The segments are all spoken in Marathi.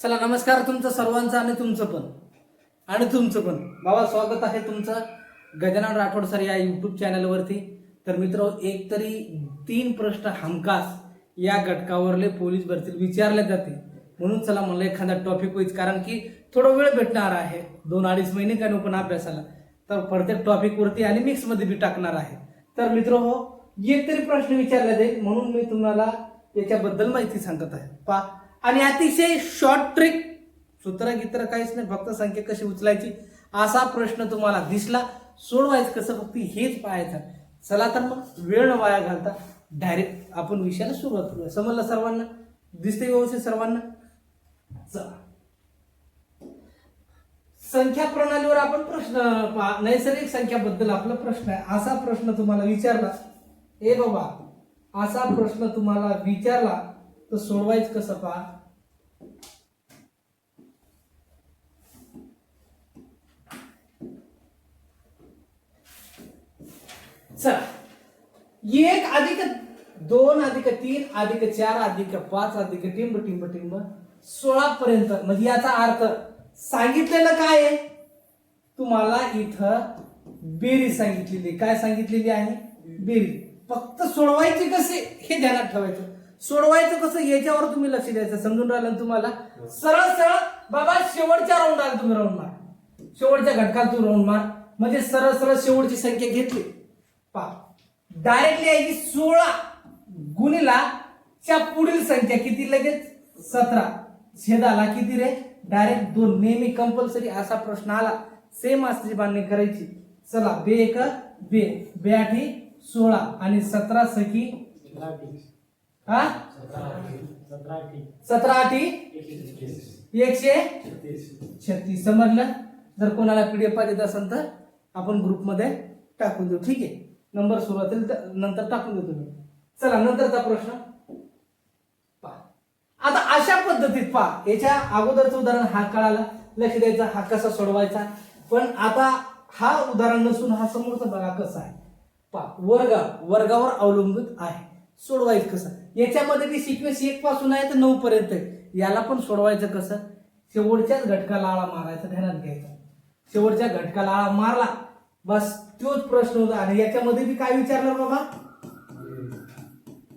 चला नमस्कार तुमचं सर्वांचं आणि तुमचं पण. आणि तुमचं पण. बाबा स्वागत आहे तुमचं गजानन राठोड सर या यूट्यूब चॅनलवरती तर मित्र एक तरी तीन प्रश्न हमखास या घटकावरले पोलीस भरतील विचारले जाते. म्हणून चला म्हणलं एखादा टॉपिक वाईज कारण की थोडा वेळ भेटणार आहे. दोन अडीच महिने काय पण अभ्यासाला. तर प्रत्येक टॉपिकवरती आणि मिक्समध्ये बी टाकणार आहे. तर मित्र हो एक तरी प्रश्न विचारला जाईल. म्हणून मी तुम्हाला याच्याबद्दल माहिती सांगत आहे. पा आणि अतिशय शॉर्ट ट्रिक सूत्र गित्र काहीच नाही फक्त संख्या कशी उचलायची? असा प्रश्न तुम्हाला दिसला. सोडवायचं कसं? फक्त हेच पाहायचं. चला तर मग वेळ न वाया घालता डायरेक्ट आपण विषयाला सुरुवात करूया. समजलं सर्वांना? दिसते व्यवस्थित सर्वांना? चला. संख्या प्रणालीवर आपण प्रश्न नैसर्गिक संख्याबद्दल आपला प्रश्न आहे. असा प्रश्न तुम्हाला विचारला. ए बाबा असा प्रश्न तुम्हाला विचारला. तर सोडवायचं कसं पहा? चला. एक अधिक दोन अधिक तीन अधिक चार अधिक पाच अधिक टिंब टिंब टिंब. सोळा पर्यंत म्हणजे याचा अर्थ सांगितलेलं काय आहे? तुम्हाला इथं बेरी सांगितलेली काय सांगितलेली आहे? बेरी फक्त सोडवायची कसे हे ध्यानात ठेवायचं. सोडवायचं कसं? याच्यावर तुम्ही लक्ष द्यायचं समजून राहिलं तुम्हाला? सरळ सरळ बाबा शेवटच्या राऊंडाला तुम्ही राऊंड मार. शेवटच्या घटकाला तू राऊंड मार. म्हणजे सरळ सरळ शेवटची संख्या घेतली. पा डायरेक्टली यायची सोळा गुणीला च्या पुढील संख्या किती लगेच? सतरा. छेदाला किती रे? डायरेक्ट दोन. नेहमी कंपल्सरी असा प्रश्न आला. सेम असली बांधणी करायची. चला बे एक बे. बे आठी सोळा. आणि सतरा सखी हा? सतरा आठी एकशे? छत्तीस. समजलं? जर कोणाला पीडीएफ पाहिजे असेल तर आपण ग्रुपमध्ये टाकून देऊ. ठीक आहे? नंबर सुरुवातीला नंतर टाकून देऊ तुम्ही. चला नंतरचा प्रश्न. पहा. आता अशा पद्धतीत पहा. याच्या अगोदरचं उदाहरण हा कळाला. लक्ष द्यायचा हा कसा सोडवायचा? पण आता हा उदाहरण नसून हा समोरचा बघा कसा आहे. पहा. वर्ग. वर्गावर अवलंबून आहे. सोडवायचं कसं? याच्यामध्ये बी सिक्वेन्स एक पासून आहे तर नऊ पर्यंत आहे. याला पण सोडवायचं कसं? शेवटच्याच घटकाला आळा मारायचा ध्यानात घ्यायचा. शेवटच्या घटकाला आळा मारला बस तोच प्रश्न होता. आणि याच्यामध्ये बी काय विचारलं बाबा?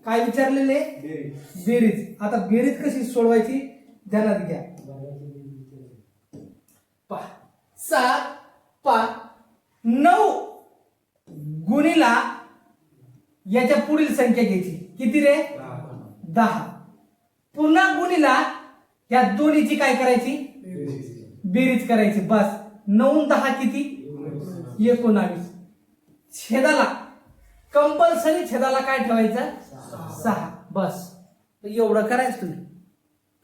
काय विचारलेले? बेरीज. आता बेरीज कशी सोडवायची? ध्यानात घ्या. पा सात पा नऊ गुणीला याच्या पुढील संख्या घ्यायची. किती रे? दहा. पुन्हा गुणिला या दोन्हीची काय करायची? बेरीज. करायची. बस. नऊ दहा किती? एकोणावीस. छेदाला. कंपल्सरी छेदाला काय ठेवायचं? सहा. बस. एवढं करायचं तुम्ही.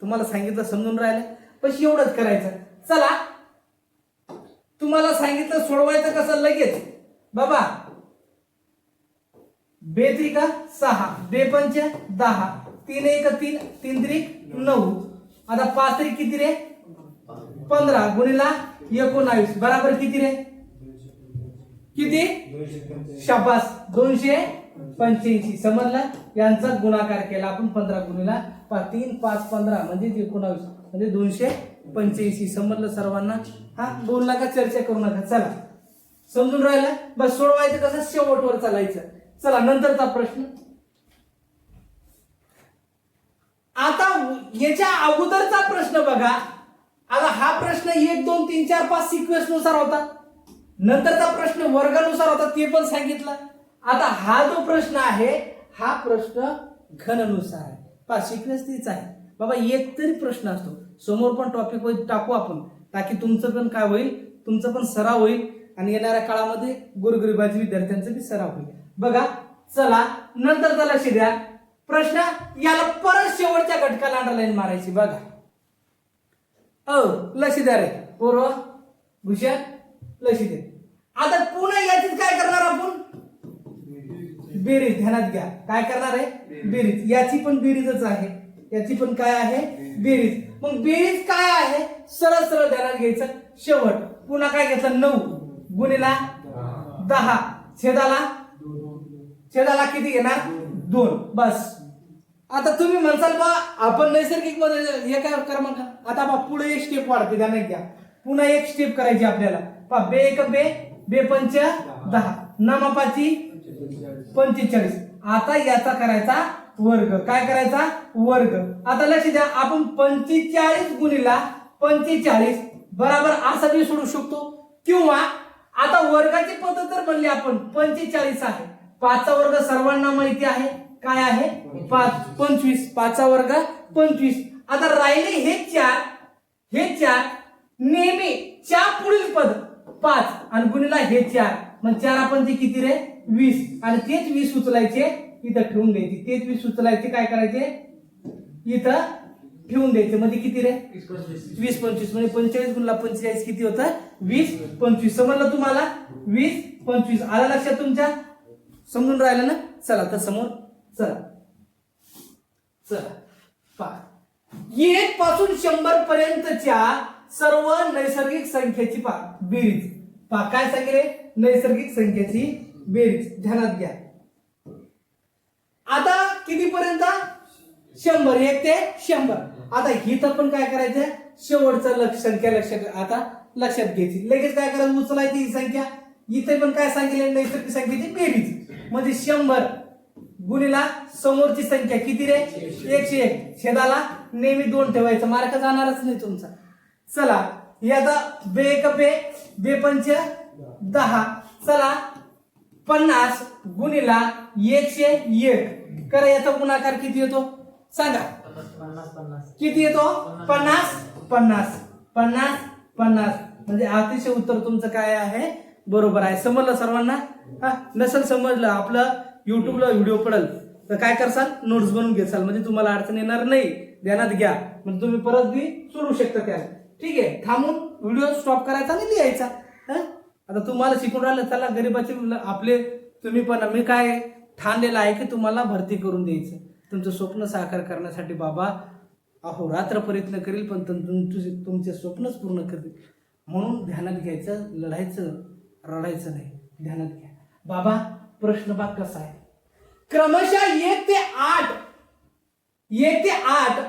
तुम्हाला सांगितलं समजून राहिलं. पण एवढंच करायचं. चला. तुम्हाला सांगितलं सोडवायचं कसं? लगेच. बाबा बेत्रिका सहा बेपंच दहा तीन एक तीन तीन त्रिक नऊ. आता पाच त्रिक किती रे? पंधरा. गुणिला एकोणावीस. बराबर किती रे? किती? शाबास. दोनशे पंच्याऐंशी. समजलं? यांचा गुणाकार केला. आपण पंधरा गुणिला पा तीन पाच पंधरा म्हणजे एकोणावीस. म्हणजे दोनशे पंच्याऐंशी. समजलं सर्वांना? हा? दोन लाखा चर्चा करू नका. चला. समजून राहिलं? बस सोडवायचं कसं? शेवटवर चालायचं. चला नंतरचा प्रश्न. आता याच्या अगोदरचा प्रश्न बघा. आता हा प्रश्न एक दोन तीन चार पाच सिक्वेन्सनुसार होता. नंतरचा प्रश्न वर्गानुसार होता ते पण सांगितलं. आता हा जो प्रश्न आहे हा प्रश्न घननुसार आहे. पा सिक्वेन्स तीच आहे. बाबा एक तरी प्रश्न असतो. समोर पण टॉपिक टाकू आपण. ताकी तुमचं पण काय होईल? तुमचं पण सराव होईल. आणि येणाऱ्या काळामध्ये गोरगरिबाजी विद्यार्थ्यांचा बी सराव होईल. बघा चला नंतरचा लक्ष द्या प्रश्न याला परत शेवटच्या घटकाला अंडरलाईन मारायची बघा. हो लक्ष द्या रे. पूर्व भूषण लक्ष दे. आता पुन्हा याचीच काय करणार आपण? बेरीज ध्यानात घ्या. काय करणार आहे? बेरीज. याची पण बेरीजच आहे. याची पण काय आहे? बेरीज. मग बेरीज काय आहे? सरळ सरळ ध्यानात घ्यायचं. शेवट. पुन्हा काय घेतलं? नऊ. गुणिला दहा. छेदाला छेदाला किती घेणार? दोन. बस. आता तुम्ही म्हणसाल बा आपण नैसर्गिकमध्ये हे काय क्रमांक आता बा पुढे एक स्टेप वाढते त्या नाही घ्या पुन्हा एक स्टेप करायची आपल्याला. पा बे एक बे बे पंच दहा नामापाची पंचेचाळीस. आता याचा करायचा वर्ग. काय करायचा? वर्ग. आता लक्ष द्या आपण पंचेचाळीस गुणीला पंचेचाळीस बराबर असा बी सोडू शकतो. किंवा आता वर्गाची पद्धत जर म्हणली आपण पंचेचाळीस आहे. पाचचा वर्ग सर्वांना माहिती आहे. काय आहे? पाच पंचवीस. पाचचा वर्ग पंचवीस. आता राहिले हे चार हे चार नेहमी चार पुढील पद पाच. आणि गुणीला हे चार. मग चार आपण ते किती रे? वीस. आणि तेच वीस उचलायचे इथं ठेवून द्यायचे. तेच वीस उचलायचे काय करायचे? इथं ठेवून द्यायचे. म्हणजे किती रे? वीस पंचवीस. म्हणजे पंचेचाळीस गुणला पंचेचाळीस किती होतं? वीस पंचवीस. समजलं तुम्हाला? वीस पंचवीस. आला लक्षात तुमच्या? समजून राहिलं ना? चला तर समोर चला. चला. पहा. एक पासून शंभर पर्यंतच्या सर्व नैसर्गिक संख्येची पा बेरीज. पहा काय सांगितले? नैसर्गिक संख्येची बेरीज. ध्यानात घ्या. आता किती पर्यंत शंभर. एक ते शंभर. आता इथं पण काय करायचं शेवटचं लक्ष संख्या लक्षात आता लक्षात घ्यायची. लगेच काय करायचं उचलायची ही संख्या. इथे पण काय सांगितले? नैसर्गिक संख्येची बेरीज. म्हणजे शंभर गुणीला समोरची संख्या किती रे? एकशे एक. छेदाला नेहमी दोन ठेवायचं. मार्क जाणारच नाही तुमचा. चला याचा बे एक बे बेपंच दहा. चला पन्नास गुणीला एकशे एक. करा याचा गुणाकार किती येतो? सांगा. किती येतो? पन्नास पन्नास पन्नास पन्नास. म्हणजे अतिशय उत्तर तुमचं काय आहे? बरोबर आहे. समजलं सर्वांना? हा? नसेल समजलं आपलं युट्यूबला व्हिडिओ पडेल तर काय करसाल? नोट्स बनवून घेसाल. म्हणजे तुम्हाला अडचण येणार नाही. ध्यानात घ्या. म्हणजे तुम्ही परत बी सोडू शकता त्या ठीक आहे? थांबून व्हिडिओ स्टॉप करायचा आणि लिहायचा. आता तुम्हाला शिकून राहिलं चला गरीबाचे आपले तुम्ही पण मी काय ठाणलेलं आहे की तुम्हाला भरती करून द्यायचं. तुमचं स्वप्न साकार करण्यासाठी बाबा अहो रात्र प्रयत्न करील पण तुमचे तुमचे स्वप्नच पूर्ण करतील. म्हणून ध्यानात घ्यायचं लढायचं रडायचं नाही. ध्यानात घ्या. बाबा प्रश्न बाग कसा आहे? क्रमशः एक ते आठ. एक ते आठ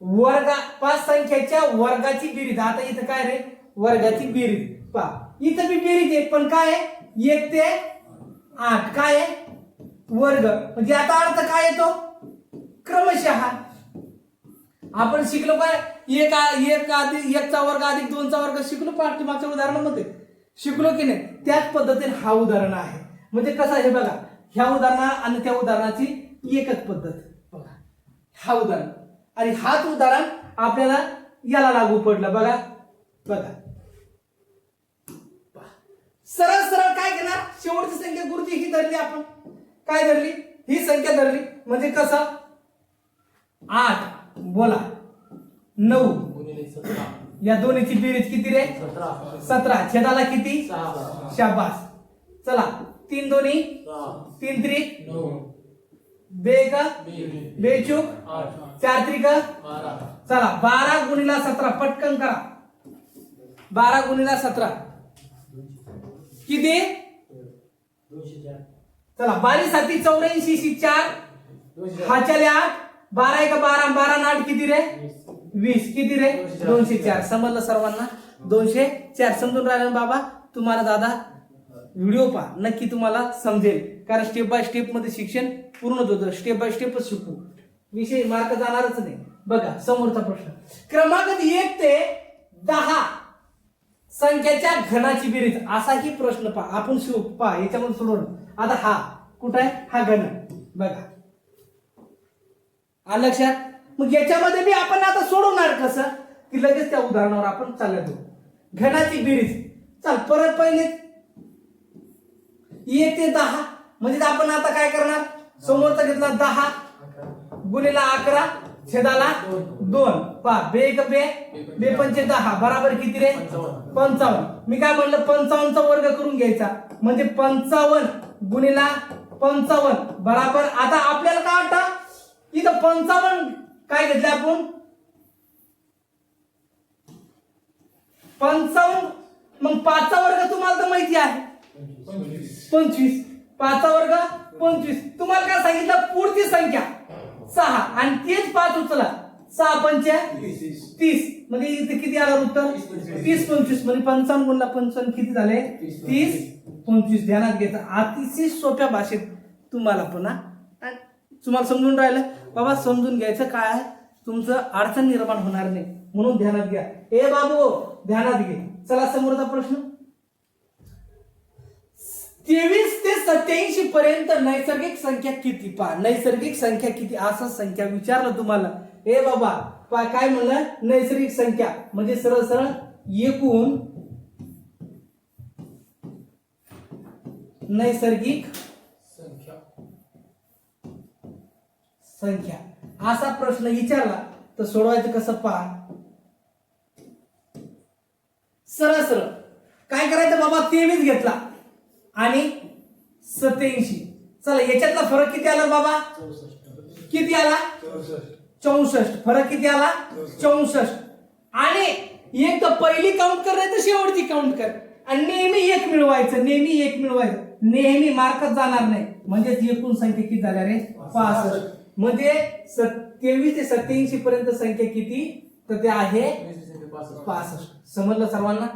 वर्गा पाच संख्येच्या वर्गाची बेरीज. आता इथं काय रे? वर्गाची बेरीज. पा इथं बी बेरीज आहे पण काय आहे? एक ते आठ. काय आहे? वर्ग. म्हणजे आता अर्थ काय येतो? क्रमशः. आपण शिकलो काय? एक एक अधिक एकचा वर्ग अधिक दोनचा वर्ग. शिकलो पाठीमागच्या उदाहरणामध्ये. शिकलो की नाही त्याच पद्धतीने हा उदाहरण आहे. म्हणजे कसं आहे बघा ह्या उदाहरणा आणि त्या उदाहरणाची एकच पद्धत बघा. हा उदाहरण. आणि हाच उदाहरण आपल्याला याला लागू पडलं बघा. बघा. सरळ सरळ काय घेणार? शेवटची संख्या गुरुजी ही धरली आपण. काय धरली? ही संख्या धरली. म्हणजे कसं? आठ. बोला. नऊ. या दोन्हीची बेरीज किती रे? सतरा. छेदाला किती? शाबास. चला. तीन दोन्ही? तीन त्रिक? बे का बेचूक? चार त्रिक? चला. बारा गुणीला सतरा. पटकन करा. बारा गुणीला सतरा. किती? चला. बारी साती चौऱ्याऐंशी चार. हा चले आठ. बारा एक बारा. बारा आठ किती रे? वीस किती रे? दोनशे चार. समजलं सर्वांना? दोनशे चार. समजून राहिलं बाबा? तुम्हाला दादा व्हिडिओ पहा. नक्की तुम्हाला समजेल. कारण स्टेप बाय स्टेपमध्ये शिक्षण पूर्ण होतं. स्टेप बाय स्टेपच शिकू. विषय मार्क जाणारच नाही. बघा समोरचा प्रश्न. क्रमांक एक ते दहा. संख्येच्या घनाची बेरीज. असाही प्रश्न पहा. आपण शिव पहा याच्यामध्ये सोडवलं. आता हा. कुठं आहे? हा घन. बघा. लक्षात? मग याच्यामध्ये मी आपण आता सोडवणार कसं? की लगेच त्या उदाहरणावर आपण चालत जाऊ. घनाची बेरीज. चल परत पहिले एक ते दहा. म्हणजे आपण आता काय करणार? समोरचा घेतला दहा. गुणीला अकरा. छेदाला दोन. पा बे एक बे. बे पंचे दहा. बराबर किती रे? पंचावन्न. मी काय म्हणलं? पंचावन्नचा वर्ग करून घ्यायचा. म्हणजे पंचावन्न गुणीला पंचावन्न. बराबर. आता आपल्याला काय वाटतं? इथं पंचावन्न काय घेतलं आपण? पंचावन्न मग पाचचा वर्ग तुम्हाला तर माहिती आहे. पंचवीस. पाचचा वर्ग पंचवीस. तुम्हाला काय सांगितलं? पुढची संख्या. सहा. आणि तेच पाच उचला. सहा पंचा तीस. म्हणजे इथे किती आलं उत्तर? तीस पंचवीस. म्हणजे पंचावन्न गुणला पंचावन्न किती झाले? तीस. पंचवीस ध्यानात घ्यायचं. अतिशय सोप्या भाषेत तुम्हाला पुन्हा तुम्हाला समजून राहिलं? बाबा समजून घ्यायचं काय आहे? तुमचं अडचण निर्माण होणार नाही. म्हणून ध्यानात घ्या. ए बाबू ध्यानात घे. चला समोरचा प्रश्न. तेवीस ते सत्याऐंशी पर्यंत नैसर्गिक संख्या किती? पा नैसर्गिक संख्या किती? असं संख्या विचारलं तुम्हाला. ए बाबा पा काय म्हणलं? नैसर्गिक संख्या. म्हणजे सरळ सरळ एकूण नैसर्गिक संख्या. असा प्रश्न विचारला तर सोडवायचं कसं पहा सरळ सरळ. काय करायचं बाबा? तेवीस घेतला. आणि सत्याऐंशी. चला याच्यातला फरक किती आला बाबा? किती आला? चौसष्ट. फरक किती आला? चौसष्ट. आणि एक तर पहिली काउंट कर नाही तर शेवटची काउंट कर. आणि नेहमी एक मिळवायचं नेहमी एक मिळवायचं. नेहमी मार्कच जाणार नाही. म्हणजेच एकूण संख्या किती झाल्या रे? पासष्ट. म्हणजे तेवीस ते सत्याऐंशी पर्यंत संख्या किती? तर ते आहे पासष्ट. समजलं सर्वांना?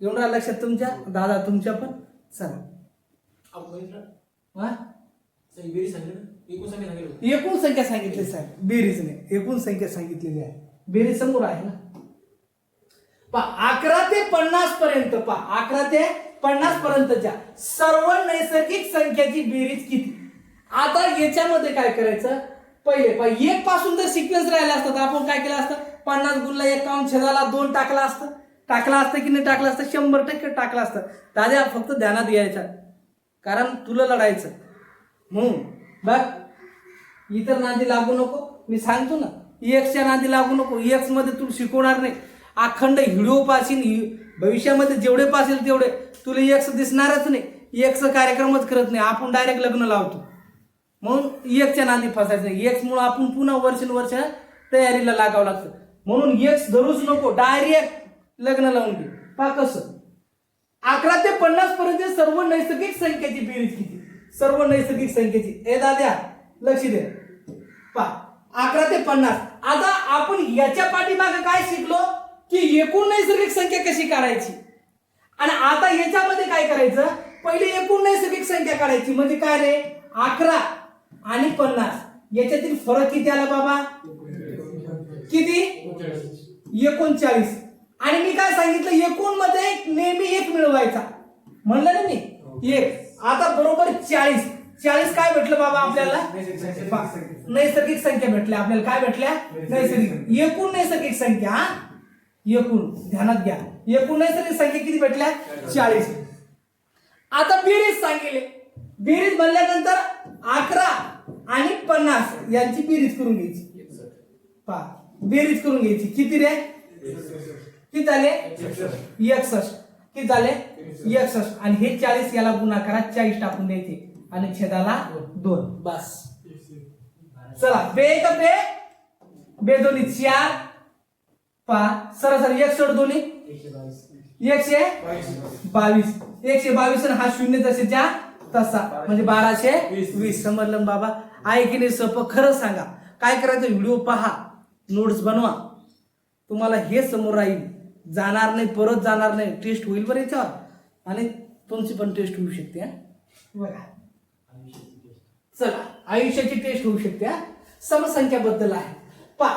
एवढं लक्षात तुमच्या? दादा तुमच्या पण? चला. हा? एकूण संख्या सांगितली साहेब. बेरीज नाही. एकूण संख्या सांगितलेली आहे. बेरीज समोर आहे ना? पा अकरा ते पन्नास पर्यंत पा अकरा ते पन्नास पर्यंतच्या सर्व नैसर्गिक संख्याची बेरीज किती? आता याच्यामध्ये काय करायचं? पहिले पा एक पासून जर सिक्वेन्स राहिला असता तर आपण काय केलं असतं? पन्नास गुणला एकावन्न छेदाला दोन टाकला असतं. टाकला असतं की नाही टाकलं असतं? शंभर टक्के टाकलं असतं. दादा फक्त ध्यानात घ्यायचा कारण तुला लढायचं. म्हणून बघ. इतर नांदी लागू नको. मी सांगतो ना. एक्सच्या नादी लागू नको. एक्समध्ये तू शिकवणार नाही. अखंड व्हिडिओ पासीन भविष्यामध्ये जेवढे पासेल तेवढे. तुला एक्स दिसणारच नाही. एक्स कार्यक्रमच करत नाही. आपण डायरेक्ट लग्न लावतो. म्हणून एकच्या नांदी फसायचं नाही. एक्समुळे आपण पुन्हा वर्षानुवर्ष तयारीला लागावं लागतं. म्हणून एक्स धरूच नको डायरेक्ट लग्न लावून घे. पा कसं. अकरा ते पन्नास पर्यंत सर्व नैसर्गिक संख्येची बेरीज किती? सर्व नैसर्गिक संख्येची. ए दाद्या लक्ष दे. पा अकरा ते पन्नास. आता आपण याच्या पाठीमागे काय शिकलो? की एकूण नैसर्गिक संख्या कशी काढायची? आणि आता याच्यामध्ये काय करायचं? पहिले एकूण नैसर्गिक संख्या काढायची. म्हणजे काय रे? अकरा. आणि पन्नास. याच्यातील फरक किती आला बाबा? किती? एकोणचाळीस. आणि मी काय सांगितलं? एकूणमध्ये नेहमी एक मिळवायचा. म्हणलं ना मी? एक. आता बरोबर चाळीस. चाळीस काय भेटलं बाबा आपल्याला? नैसर्गिक संख्या भेटल्या. आपल्याला काय भेटल्या? नैसर्गिक. एकूण नैसर्गिक संख्या हा? एकूण. ध्यानात घ्या. एकूण नैसर्गिक संख्या किती भेटल्या? चाळीस. आता बेरीज सांगितले. बेरीज म्हणल्यानंतर अकरा. आणि पन्नास यांची बेरीज करून घ्यायची. पहा बेरीज करून घ्यायची. किती रे? किती झाले एकसष्ट. किती झाले एकसष्ट. आणि हे चाळीस याला गुणाकारा चाळीस टाकून द्यायचे. आणि छेदाला दोन. बस. चला बे एक बे? बे दोन्ही. चार. पहा सरासरी एकसष्ट दोन्ही. एकशे बावीस. एकशे बावीस हा शून्य जसेच्या तसा म्हणजे बाराशे वीस. समजलं बाबा? आहे की नाही सप? खरं सांगा. काय करायचं? व्हिडिओ पहा. नोट्स बनवा. तुम्हाला हे समोर राहील. जाणार नाही परत जाणार नाही. टेस्ट होईल बरं याच्यावर. आणि तुमची पण टेस्ट होऊ शकते हा? बघा. चला आयुष्याची टेस्ट होऊ शकते हा? समसंख्याबद्दल आहे. पा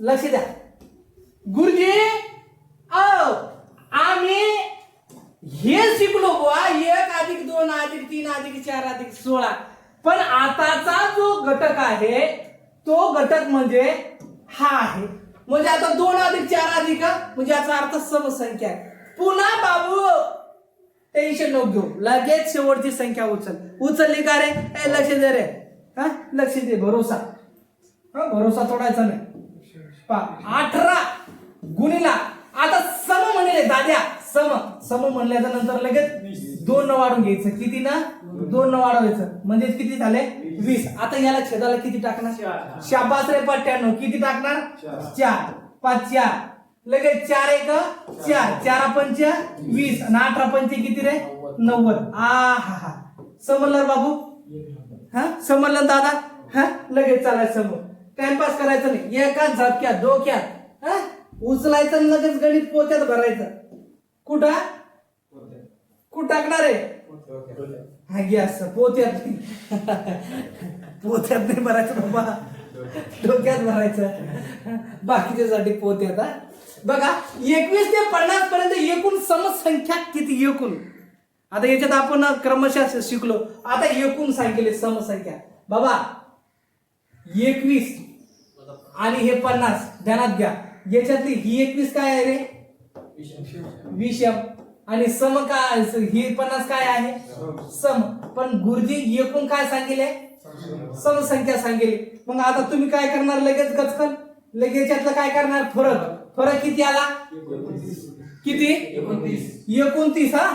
लक्ष द्या. गुरुजी अ आम्ही हे शिकलो बुवा एक अधिक दोन अधिक तीन अधिक चार अधिक सोळा. पण आताचा जो घटक आहे तो घटक म्हणजे हा आहे. म्हणजे आता दोन अधिक चार अधिक म्हणजे याचा अर्थ समसंख्या आहे. पुन्हा बाबू टेन्शन नको घेऊ. लगेच शेवटची संख्या उचल. उचलली का रे? ए लक्ष दे रे. हा? लक्ष दे भरोसा. हा भरोसा तोडायचा नाही. पा अठरा गुणिला आता सम म्हणले दाद्या. सम सम म्हणल्याच्या नंतर लगेच दोन न वाढून घ्यायचं. किती ना? दोन न वाढवायचं. म्हणजे किती झाले? वीस. आता याला छेदाला किती टाकणार? शाबास रे पट्ट्याण्णव किती टाकणार? चार. पाच चार. लगेच चार एक चार. चार पंच वीस. आणि अठरा पंच किती रे? नव्वद. आ हा हा समजलं बाबू? हा? समजलं दादा? हा? लगेच चालायचं समोर. टाइमपास करायचं नाही. एकाच झटक्यात डोक्यात हा? उचलायचं लगेच गणित पोत्यात भरायचं. कुठं? कुठं टाकणार आहे? हा घे असं पोत्यात. पोत्यात नाही भरायचं बाबा. डोक्यात भरायचं. बाकीच्यासाठी पोत्यात हा. बघा एकवीस ते पन्नास पर्यंत एकूण समसंख्या किती? एकूण. आता याच्यात आपण क्रमशः शिकलो. आता एकूण सांगितले समसंख्या. बाबा एकवीस आणि हे पन्नास ध्यानात घ्या. याच्यातली ही एकवीस काय आहे रे? विषम. आणि सम काय ही पन्नास काय आहे? सम. पण गुरुजी एकूण काय सांगितले? समसंख्या सांगेल मग आता तुम्ही काय करणार? लगेच गचकन? लगेच याच्यातलं काय करणार? फरक. फरक किती आला? किती? एकोणतीस हा?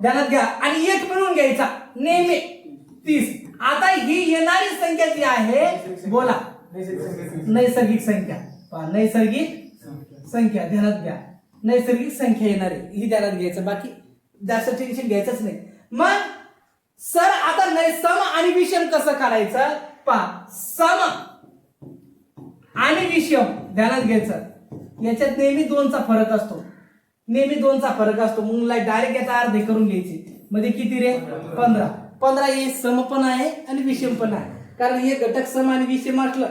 ध्यानात घ्या. आणि एक मिळून घ्यायचा. नेहमी. तीस. आता ही येणारी संख्या जी आहे बोला. नैसर्गिक संख्या. नैसर्गिक संख्या. ध्यानात घ्या. नैसर्गिक संख्या येणार आहे. ही ध्यानात घ्यायचं. बाकी जास्त टेन्शन घ्यायचंच नाही. मग सर आता नाही सम आणि विषम कसं काढायचं? पहा सम आणि विषम ध्यानात घ्यायचं. याच्यात नेहमी दोनचा फरक असतो. नेहमी दोनचा फरक असतो. मग डायरेक्ट याचा अर्धे करून घ्यायचे. मध्ये किती रे? पंधरा. पंधरा हे सम पण आहे आणि विषम पण आहे. कारण हे घटक सम आणि विषम असलं